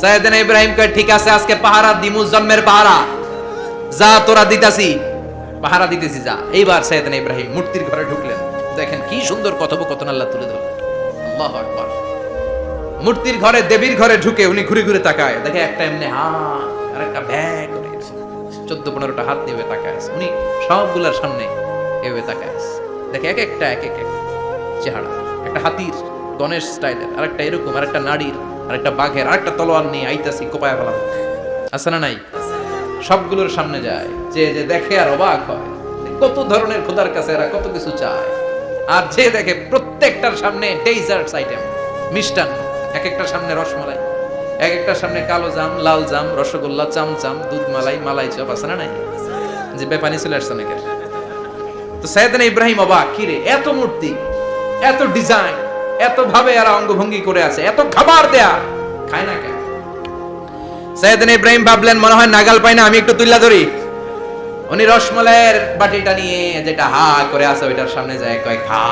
সাইয়েদিন ইব্রাহিম কয়, ঠিক আছে, আজকে পাহারা দিমু জন্মের পাহারা। যা তোরা দিতাছি, পাহারা দিতেছি যা। এইবার সাইয়েদিন ইব্রাহিম মূর্তির ঘরে ঢুকলেন। দেখেন কি সুন্দর কথোপকথন আল্লাহ তুলে ধরলেন। আল্লাহু আকবার। মূর্তির ঘরে, দেবীর ঘরে ঢুকে উনি ঘুরে ঘুরে তাকায়। দেখে একটা এমনি হা আর একটা ব্যাগ চোদ্দ পনেরোটা হাত নিয়ে তাকায়। উনি সবগুলার সামনে এভাবে তাকায়। দেখে এক একটা, এক এক চেহারা। একটা হাতির, গণেশ স্টাইলের আর একটা এরকম আর একটা নারীর। আর একটা বাঘের আর একটা তলোয়ার নিয়ে আইতাছি, কোপায় ফেলাম। আছে না নাই? সবগুলোর সামনে যায়। যে যে দেখে আর অবাক হয়। কত ধরনের খোদার কাছে এরা কত কিছু চায়। আর যে দেখে প্রত্যেকটার সামনে ডেজার্টস আইটেম মিষ্টান্ন। এক একটার সামনে রসমালাই। এক একটার সামনে কালো জাম, লাল জাম, রসগোল্লা, চামচাম, দুধ মালাই মালাই চপ, আছে না নাই? যে বেপানি চলে আসছে নাকি তো সাইয়েদনা ইব্রাহিম অবাক কিরে এত মূর্তি, এত ডিজাইন এত ভাবে এরা অঙ্গভঙ্গি করে আছে, এত খাবার দেয়া। খায় না কেন? সাইয়েদনা ইব্রাহিম ভাবলেন, মনে হয় নাগাল পাই না, আমি একটু তুল্লা ধরি। উনি রসমলাইয়ের বাটিটা নিয়ে যেটা হা করে আছে, ওইটার সামনে যায়, কয়, খা।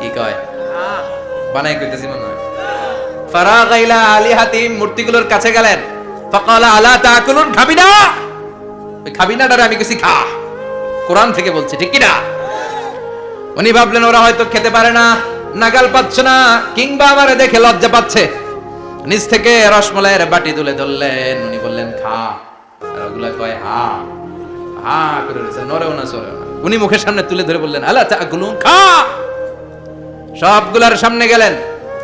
কি কয়? বানাই কইতেছি মনে হয়। ফারাগ ইলা আলিহাতিম মূর্তিগুলোর কাছে গেলেন। ফাকালা, আলা তাকুলুন, খাবি না? খাবি না আমি কিছু খা। কোরআন থেকে বলছি, ঠিক কি না? উনি ভাবলেন, ওরা হয়তো খেতে পারে না। নাগাল পাচ্ছে না, কিংবা আমারে দেখে লজ্জা পাচ্ছে। নিচ থেকে রসমলাইয়ের বাটি তুলে ধরলেন, উনি বললেন, খা। আর ওগুলা কয়, হা। হা, করে রয়েছে নরেও না সরেও না। উনি মুখের সামনে তুলে ধরে বললেন, আলা তাকুলুন? খা! সবগুলার সামনে গেলেন,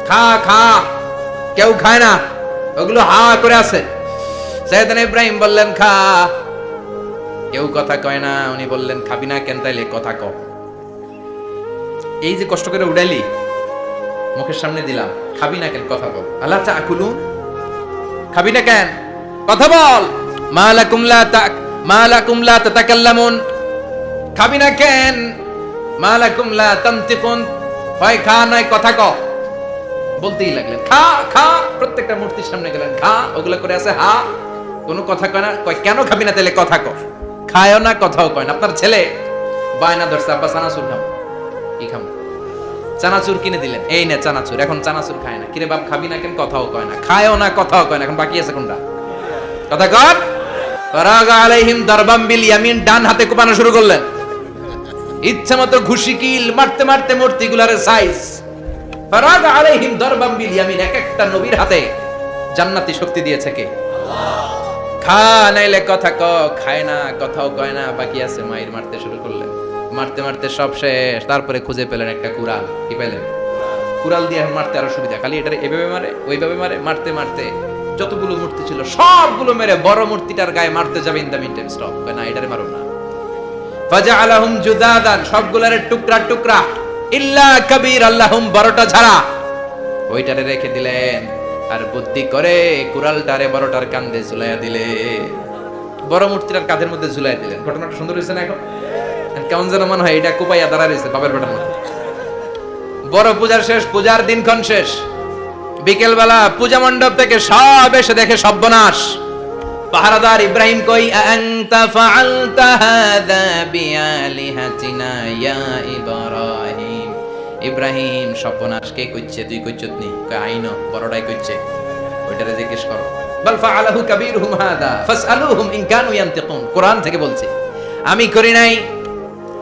খা খা। কেউ খায় না, ওগুলো হা করে আছে। সৈয়দান ইব্রাহিম বললেন, খা। কেউ কথা কয় না, উনি বললেন, খাবি না কেন তাইলে কথা ক। এই যে কষ্ট করে উড়াইলি মুখের সামনে দিলাম। খাবি না কেন? কথা বল। আল্লাহ চা আকুলুন খাবি না কেন? কথা বল। মালাকুম লা তাক মালাকুম লা তাতাকাল্লামুন। খাবি না কেন? মালাকুম লা তামতিকুন হয় খা, নয় কথা ক। বলতেই লাগলেন, খা খা। প্রত্যেকটা মূর্তির সামনে গেলেন, খা। ওগুলো করে আছে, হা। কোনো কথা কয় না, কয়, কেন খাবি না তাহলে কথা কর খায়ও না, কথাও কয় না। আপনার ছেলে বায়না ধরছে, আব্বা খাম কি খাম? চানাচুর কিনে দিলেন। এই নে চানাচুর, এখন চানাচুর খায় না। কিরে বাপ, খাবি না কেন? কথাও কয় না। খায়ও না, কথাও কয় না। এখন বাকি আছে কোনটা? কথা কর। আলাইহিম বিল ইয়ামিন, ডান হাতে কোপানো শুরু করলেন। ইচ্ছা মতো ঘুষি, কিল, মারতে মারতে সাইজ আলাইহিম বিল ইয়ামিন, এক একটা নবীর হাতে জান্নাতি শক্তি দিয়েছে কে? খা, নাইলে কথা ক। খায় না, কথাও কয় না। বাকি আছে মায়ের মারতে শুরু করলেন। মারতে মারতে সব শেষ। তারপরে খুঁজে পেলেন একটা কুড়াল। কি পেলেন? কুড়াল দিয়ে মারতে আরও সুবিধা। খালি এটা এভাবে মারে, ওইভাবে মারে, মারতে মারতে। যতগুলো মূর্তি ছিল, সবগুলো মেরে বড় মূর্তিটার গায়ে মারতে যাবে in the mean time stop না, এটারে মারো না। ফাজআলাহুম জুদাদান, সবগুলারে টুকরা টুকরা। ইল্লা কবির আল্লাহুম, বড়টা ছাড়া ওইটারে রেখে দিলেন। আর বুদ্ধি করে কুড়ালটারে বড়টার কান্দে ঝুলাইয়া দিলে বড় মূর্তিটার কাঁধের মধ্যে ঝুলাই দিলেন। ঘটনাটা সুন্দর হয়েছে না এখন? কেমন যেন মনে হয়, এটা কুপাইয়া দাঁড়া বাপের বেটার মধ্যে বড় পূজার শেষ, পূজার দিনক্ষণ শেষ। বিকেলবেলা পূজা মণ্ডপ থেকে সব এসে দেখে সর্বনাশ। পাহারাদার ইব্রাহিম কই আনতা ফাআলতা হাদা বিআলিহাতিনা ইয়া ইব্রাহিম? ইব্রাহিম, সর্বনাশ, কে কইছে? তুই কইছত নি? কই আইনো বড়টাই কইছে। ওইটারে জিজ্ঞেস করো। বাল ফাআলাহু কাবীরুহুম হাদা ফাসআলুহুম ইন কানু ইয়ান্তিকুন। কোরআন থেকে বলছে, আমি করি নাই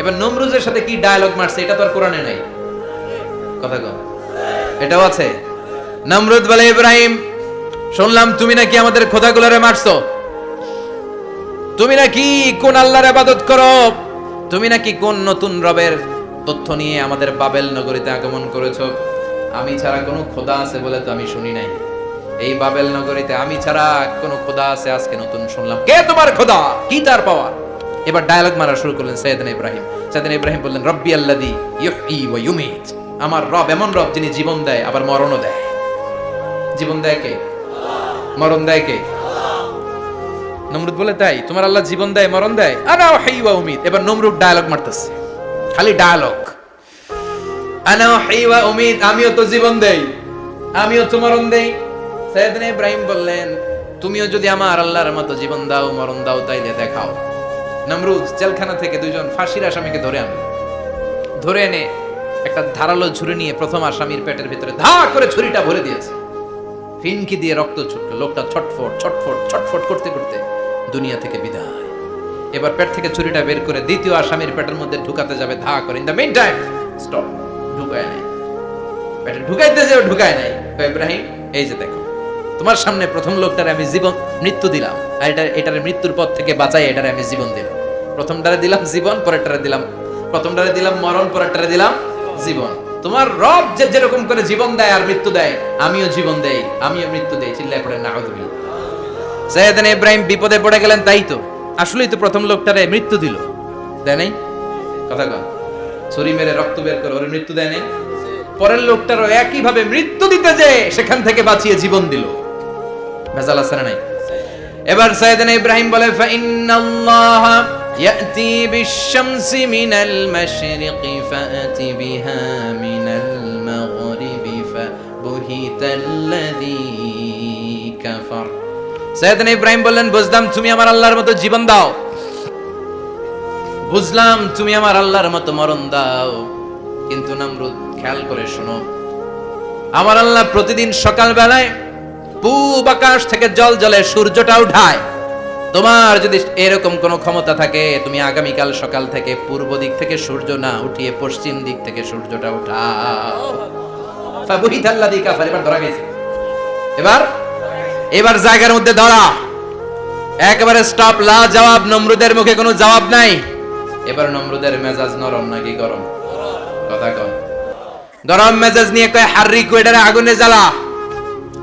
এবার নমরুজের সাথে কি ডায়ালগ মারছে, এটা তো আর কোরআনে নাই। কথা কম এটাও আছে। নমরুদ বলে, ইব্রাহিম, শুনলাম তুমি নাকি আমাদের খোদাগুলোরে মারছো। তুমি নাকি কোন আল্লাহর আবাদত করো? তুমি নাকি কোন নতুন রবের তথ্য নিয়ে আমাদের বাবেল নগরীতে আগমন করেছ? আমি ছাড়া কোনো খোদা আছে বলে তো আমি শুনি নাই। এই বাবেল নগরীতে আমি ছাড়া কোনো খোদা আছে, আজকে নতুন শুনলাম। কে তোমার খোদা? কি তার পাওয়া এবার ডায়ালগ মারা শুরু করলেন সৈয়দিন ইব্রাহিম। সৈয়দিন ইব্রাহিম বললেন, রব্বি আল্লাদি ইউমিত। আমার রব এমন রব যিনি জীবন দেয়, আবার মরণও দেয়। জীবন দেয় কে? মরণ দেয় কে? নমরুদ বলে, তাই, তোমার আল্লাহ জীবন দেয়, মরণ দেয়? আনা হাই ওয়া উমিদ এবার নমরুদ ডায়ালগ মারতেছে। খালি ডায়ালগ আনা হাই ওয়া উমিদ আমিও তো জীবন দেই, আমিও তো মরণ দেই। সাইয়েদনা ইব্রাহিম বললেন, তুমিও যদি আমার আল্লাহর মতো জীবন দাও, মরণ দাও, তাইলে দেখাও। নমরুদ জেলখানা থেকে দুইজন ফাঁসির আসামিকে ধরে আনলো ধরে এনে একটা ধারালো ছুরি নিয়ে প্রথম আসামির পেটের ভিতরে ধা করে ছুরিটা ভরে দিয়েছে। ফিনকি দিয়ে রক্ত ছুটলো। লোকটা ছটফট ছটফট ছটফট করতে করতে দুনিয়া থেকে বিদায়। এবার পেট থেকে ছুরিটা বের করে দ্বিতীয় আসামির পেটের মধ্যে ঢুকাতে যাবে ধা করে। In the main time stop ঢুকায় নাই। পেটে ঢুকাইতে যাবে ঢুকায় নাই। ইব্রাহিম, এই যে দেখো তোমার সামনে প্রথম লোকটারে আমি জীবন, মৃত্যু দিলাম। আর এটা, এটার মৃত্যুর পথ থেকে বাঁচাই, এটারে আমি জীবন দিলাম। প্রথমটারে দিলাম জীবন, পরেরটারে দিলাম, প্রথমটারে দিলাম মরণ, পরেরটারে দিলাম জীবন। তোমার রব যে যেরকম করে জীবন দেয় আর মৃত্যু দেয়, আমিও জীবন দেই, আমিও মৃত্যু দেই, চিল্লায় পড়ে না সৈয়দান ইব্রাহিম বিপদে পড়ে গেলেন, তাই তো? আসলেই তো প্রথম লোকটারে মৃত্যু দিল। দেয় নাই? কথা কন। ছুরি মেরে রক্ত বের করে, ওর মৃত্যু দেয় নাই? পরের লোকটারও একই ভাবে মৃত্যু দিতে যে সেখান থেকে বাঁচিয়ে জীবন দিল। ভেজাল আছে না নাই? এবার সাইয়েদনা ইব্রাহিম বলে, ফাইন্নাল্লাহ ইয়াতি বিশ-শামসি মিনাল মাশরিকি ফাআতি বিহা মিনাল মাগরিবি ফাবুহিতাল্লাযী কাফার। সাইয়েদনা ইব্রাহিম বললেন, বুঝলাম তুমি আমার আল্লাহর মতো জীবন দাও। বুঝলাম তুমি আমার আল্লাহর মতো মরণ দাও। কিন্তু নামরুদ, খেয়াল করে শোনো, আমার আল্লাহ প্রতিদিন সকাল বেলায় পূব আকাশ থেকে জল জলে সূর্যটা উঠায়। তোমার যদি এরকম কোনো ক্ষমতা থাকে, তুমি আগামীকাল সকাল থেকে পূর্ব দিক থেকে সূর্য না উঠিয়ে পশ্চিম দিক থেকে সূর্যটা উঠাও। এবার এবার জায়গার মধ্যে ধরা। একেবারে স্টপ লা জবাব নমরুদের মুখে কোনো জবাব নাই। এবার নমরুদের মেজাজ নরম নাকি গরম? কথা কম। গরম মেজাজ নিয়ে কয় হার্রি কুয়েটারে আগুনে জ্বালা।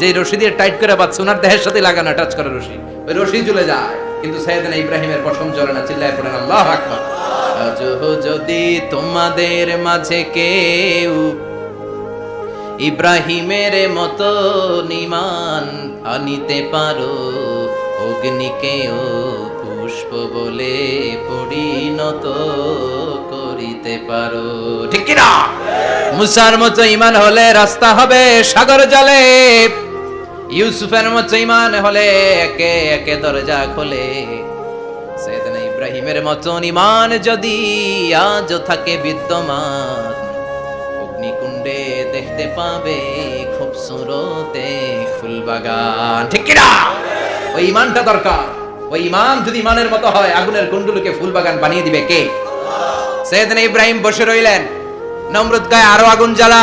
যে রশি দিয়ে টাইট করে পাচ্ছে ওনার দেহের সাথে লাগানো টাচ করে রশি। ওই রশি চলে যায়। কিন্তু সৈয়দনা ইব্রাহিমের পশম জ্বলে না, চিল্লায় পড়েন, আল্লাহ আকবার। যদি তোমাদের মাঝে কেউ ইব্রাহিমের মতো নিমান আনিতে পারো অগ্নিকেও পুষ্প বলে পরিণত করিতে পারো। ঠিক কিনা? মুসার মতো ইমান হলে রাস্তা হবে সাগর জলে। ইউসুফের মতো ইমান হলে একে একে দরজা খোলে। সেদিনা ইব্রাহিমের মতন ইমান যদি আজ থাকে বিদ্যমান, অগ্নিকুণ্ডে দেখতে পাবে খুব সুরতে ফুলবাগান ঠিক কিনা? ওই ইমানটা দরকার। ওই ইমান যদি ইমানের মতো হয়, আগুনের কুণ্ডুলকে ফুলবাগান বানিয়ে দিবে কে? সেদিন ইব্রাহিম বসে রইলেন, নমরুদ গায়ে আরও আগুন জ্বালা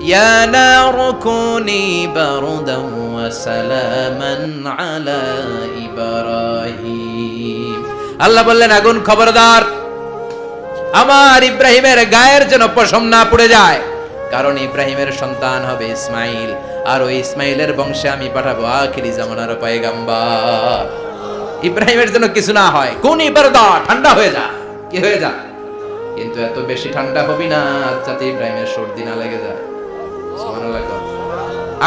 يا نار كوني بردا وسلاما على إبراهيم আল্লাহ বললেন আগুন খবরদার আমার ইব্রাহিমের গায়ের যেন পশম না পড়ে যায় কারণ ইব্রাহিমের সন্তান হবে ইসমাইল আর ওই ইসমাইলের বংশে আমি পাঠাবো আখিরি জামানার পায়গাম্বার ইব্রাহিমের জন্য কিছু না হয় কোন ইবারদা ঠান্ডা হয়ে যা কি হয়ে যা কিন্তু এত বেশি ঠান্ডা হবি না যাতে ইব্রাহিমের সর্দি না লেগে যায় সুবহানাল্লাহ কর।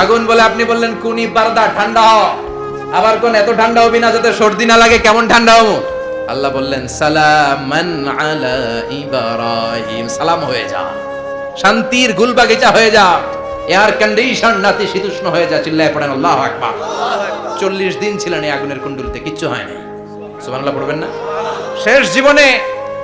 আগুন বলে আপনি বললেন, কোন ইবারদা ঠান্ডা হ আবার কোন, এত ঠান্ডা হবি না যাতে সর্দি না লাগে, কেমন ঠান্ডা হব? আল্লাহ বললেন, সালামান আলা ইব্রাহিম। সালাম হয়ে যা। শান্তির গুলবাগিচা হয়ে যা। এয়ার কন্ডিশন নাতি শীতুষ্ণ হয়ে যা, চিল্লায় পড়েন, আল্লাহ আকবার। চল্লিশ দিন ছিলেন এই আগুনের কুণ্ডুলিতে, কিচ্ছু হয়নি সুবহানাল্লাহ পড়বেন না? শেষ জীবনে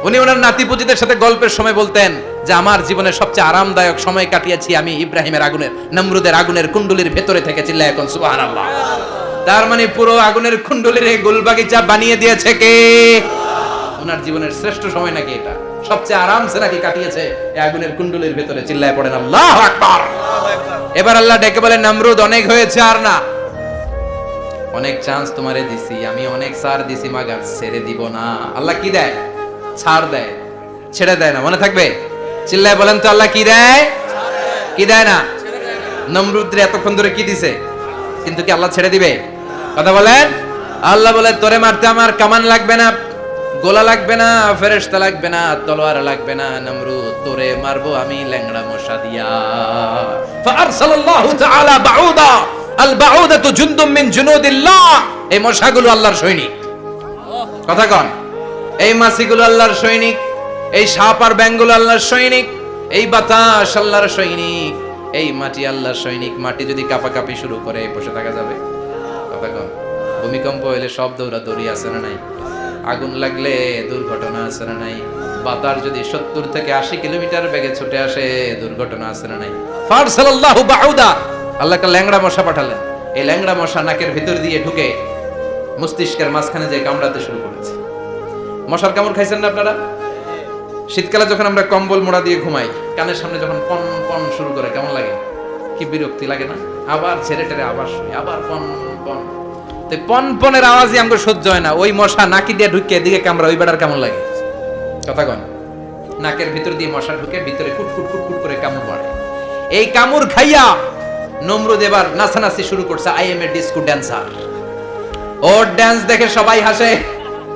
উনি ওনার নাতি পুজিদের সাথে গল্পের সময় বলতেন যে, আমার জীবনের সবচেয়ে আরামদায়ক সময় কাটিয়েছি আমি ইব্রাহিমের আগুনের, নমরুদের আগুনের কুণ্ডুলির ভেতরে থেকে চিল্লায় এখন, সুবহানাল্লাহ। তার মানে পুরো আগুনের কুণ্ডুলির এই গোলবাগিচা বানিয়ে দিয়েছে কে? ওনার জীবনের শ্রেষ্ঠ সময় নাকি এটা? সবচেয়ে আরামসে নাকি কাটিয়েছে এই আগুনের কুণ্ডুলির ভেতরে, চিল্লায় পড়েন, আল্লাহ আকবার! এবার আল্লাহ ডেকে বলেন নমরুদ, অনেক হয়েছে আর না? অনেক চান্স তোমারে দিছি, আমি অনেক সার দিছি, মাগার ছেড়ে দিব না। আল্লাহ কি দেয়? ছাড় দেয়, ছেড়ে দেয় না, মনে থাকবে? চিল্লায় বলেন তো আল্লাহ কি দেয়? কি দেয় না? নমরুদ্রে এতক্ষণ ধরে কি দিছে? কিন্তু কি আল্লাহ ছেড়ে দিবে? কথা বলেন? আল্লাহ বলে, তোরে মারতে আমার কামান লাগবে না, গোলা লাগবে না, ফেরেশতা লাগবে না, তলোয়ার লাগবে না, নমরুদ, তোরে মারবো আমি ল্যাংড়া মশা দিয়া। ফারসালাল্লাহু তাআলা বাউদা, আল বাউদাতু জুনদুম মিন জুনুদিল্লাহ। এই মশাগুলো আল্লাহর সৈনিক। কথা কন। এই মাছিগুলো আল্লাহর সৈনিক, এই সাপ আর ব্যাঙগুলো আল্লাহর সৈনিক, এই বাতাস আল্লাহর সৈনিক, এই মাটি আল্লাহর সৈনিক। মাটি যদি কাপাকাপি শুরু করে বসে থাকা যাবে? ভূমিকম্প হইলে সব দৌড়া দৌড়ি আছে না নাই? আগুন লাগলে দুর্ঘটনা আছে না নাই? বাতার যদি সত্তর থেকে আশি কিলোমিটার বেগে ছুটে আসে, দুর্ঘটনা আছে না নাই? ফারসালাল্লাহু বাউদা। আল্লাহ ল্যাংড়া মশা পাঠালেন। এই ল্যাংড়া মশা নাকের ভিতর দিয়ে ঢুকে মস্তিষ্কের মাঝখানে যে কামড়াতে শুরু করেছে। মশার কামড় খাইছেন না আপনারা? শীতকালে যখন আমরা কম্বল মোড়া দিয়ে ঘুমাই, কানের সামনে যখন পন পন শুরু করে, কেমন লাগে? কি বিরক্তি লাগে না? আবার ছেড়ে টেরে আবার শুই, আবার পন পন। তো পন পনেরো আওয়াজই আমাকে সহ্য হয় না। ওই মশা নাকি দিয়ে ঢুকে এদিকে কামড়া ওই বেড়ার কেমন লাগে? কথা কন। নাকের ভিতর দিয়ে মশা ঢুকে ভিতরে কুট কুট কুট কুট করে কামড় পড়ে এই কামড় খাইয়া নমরুদ এবার নাচানাচি শুরু করছে I am a disco dancer. Or dance দেখে সবাই হাসে।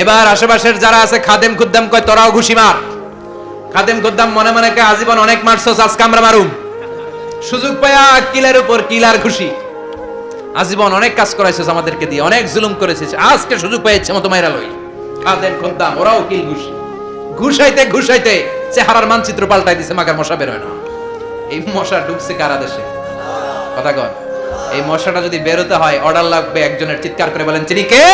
এবার আশেপাশের যারা আছে, খাদেম খুদ্দাম কয়, তোরাও ঘুষি মার। খাদেম খুদ্দাম মনে মনে কয়, আজীবন অনেক মারছস, আজকে আমরা মারুম। সুযোগ পায়া কিলার উপর কিলার খুশি আজীবন অনেক কাজ করাইছিস আমাদেরকে দিয়ে, অনেক জুলুম করেছিস, আজকে সুযোগ পেয়েছে মতো মাইরা লই। খাদেম খুদ্দাম, ওরাও কিল ঘুষি। ঘুষাইতে ঘুষাইতে চেহারার মানচিত্র পাল্টাই দিছে, মাগার মশা বের হয় না। এই মশা ঢুকছে কারা দেশে? কথা কন। এই মশাটা যদি বেরোতে হয়, অর্ডার লাগবে একজনের, চিৎকার করে বলেন, চিনি কে?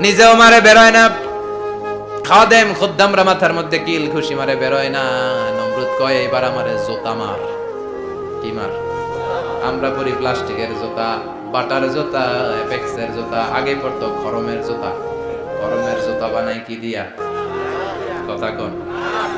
নিজেও মারে বেরোয় না। খাদেম খুদ্দামরা মাথার মধ্যে কিল খুশি মারে বেরোয় না। নমরুদ কয় এবার আমারে জোতা মার। কি মার? আমরা পরি প্লাস্টিকের জোতা, বাটার জোতা, এপেক্সের জোতা, আগে পড়তো খরমের জোতা। খরমের জোতা বানাই কি দিয়া? কথা কোন।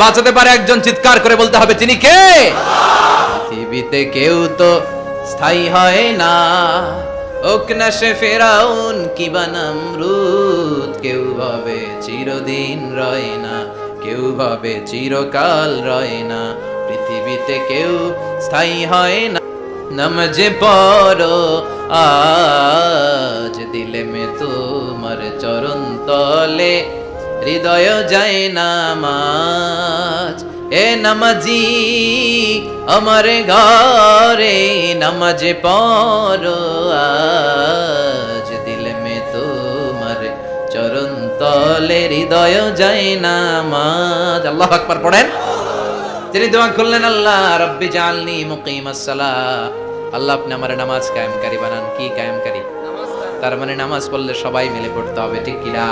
বাঁচাতে পারে একজন চিৎকার করে বলতে হবে তিনি কে? পৃথিবীতে কেউ তো স্থায়ী হয় না। ওক না সে ফেরাউন কি বানামরুদ কেউ ভাবে চিরদিন রয় না। কেউ ভাবে চিরকাল রয় না। পৃথিবীতে কেউ স্থায়ী হয় না। নমজে পড়ো, আজ দিলে মে তোমার চরণ তলে। হৃদয় যায় নামাজ। এ নামাজি আমার ঘরে নামাজে পড়ো আজ। দিলে মে তোমার চরণ তলে হৃদয় যায় নামাজ। আল্লাহ আকবার পড়েন। তিনি দোয়া করলেন আল্লাহ রব্বি জালনি মুকিমাস সালাহ আল্লাহ আপনি আমার নামাজ কায়েমকারী বানান। কি কায়েমকারী? তার মানে নামাজ পড়লে সবাই মিলে পড়তে হবে ঠিক কিনা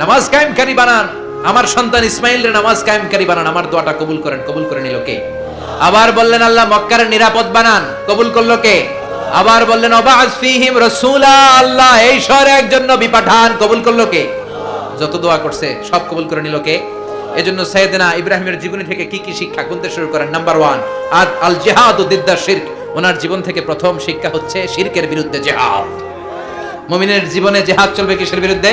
নামাজ কায়েমকারী বানান। আমার সন্তান ইসমাইল রে নামাজ কায়েমকারী বানান। আমার দোয়াটা কবুল করেন। কবুল করে নিল কে? আবার বললেন, আল্লাহ মক্কার নিরাপদ বানান। কবুল করল কে? আবার বললেন অবাজ ফিহিম রাসূলা, আল্লাহ এই শহরে একজন নবী পাঠান। কবুল করল কে? যত দোয়া করছে, সব কবুল করে নিল কে? এজন্য সৈয়দনা ইব্রাহিমের জীবনী থেকে কি কি শিক্ষা গুনতে শুরু করেন? নাম্বার ওয়ান আদ আল জিহাদ ও দিদ্দা শিরক। ওনার জীবন থেকে প্রথম শিক্ষা হচ্ছে শিরকের বিরুদ্ধে জেহাদ। মুমিনের জীবনে জেহাদ চলবে কিসের বিরুদ্ধে?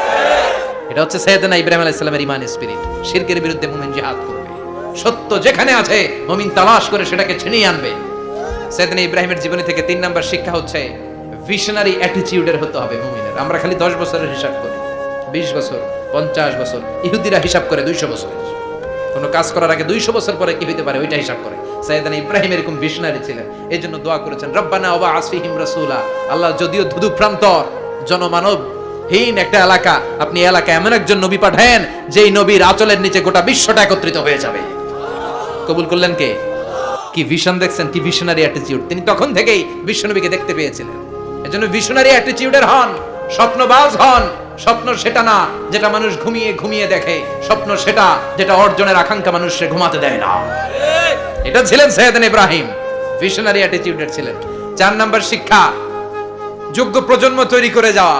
এটা হচ্ছে সৈয়দনা ইব্রাহিম আলাইহিস সালামের ইমান স্পিরিট শিরকের বিরুদ্ধে মুমিন জিহাদ করবে। সত্য যেখানে আছে, মুমিন তালাশ করে সেটাকে ছিনিয়ে আনবে। সৈয়দনা ইব্রাহিমের জীবনী থেকে তিন নাম্বার শিক্ষা হচ্ছে ভিশনারি অ্যাটিটিউডের হতে হবে মুমিনের। আমরা খালি দশ বছরের হিসাব করি, বিশ বছর, পঞ্চাশ বছর, ইহুদিরা হিসাব করে দুইশো বছরের। কোনো কাজ করার আগে দুইশো বছর পরে কি হইতে পারে, ওইটা হিসাব করে। সাইদান ইব্রাহিম এরকম ভিশনারি ছিলেন এই জন্য দোয়া করেছেন, রব্বানা ওবা আসফিহিম রাসূলা আল্লাহ যদিও ধুধু প্রান্তর জনমানব হীন একটা এলাকা। আপনি এই এলাকায় এমন একজন নবী পাঠান যেই নবীর আঁচলের নিচে গোটা বিশ্বটা একত্রিত হয়ে যাবে। কবুল করলেন কে? কি ভিশন দেখছেন? কি ভিশনারি অ্যাটিটিউড তিনি তখন থেকেই বিশ্বনবীকে দেখতে পেয়েছিলেন। এজন্য ভিশনারি অ্যাটিটিউডের হন, স্বপ্নবাজ হন। স্বপ্ন সেটা না, যেটা মানুষ ঘুমিয়ে ঘুমিয়ে দেখে। স্বপ্ন সেটা, যেটা অর্জনের আকাঙ্ক্ষা মানুষকে ঘুমাতে দেয় না। এটা ছিলেন সৈয়দান ইব্রাহিম। ভিশনারি অ্যাটিটিউডের ছিলেন। চার নাম্বার শিক্ষা, যোগ্য প্রজন্ম তৈরি করে যাওয়া।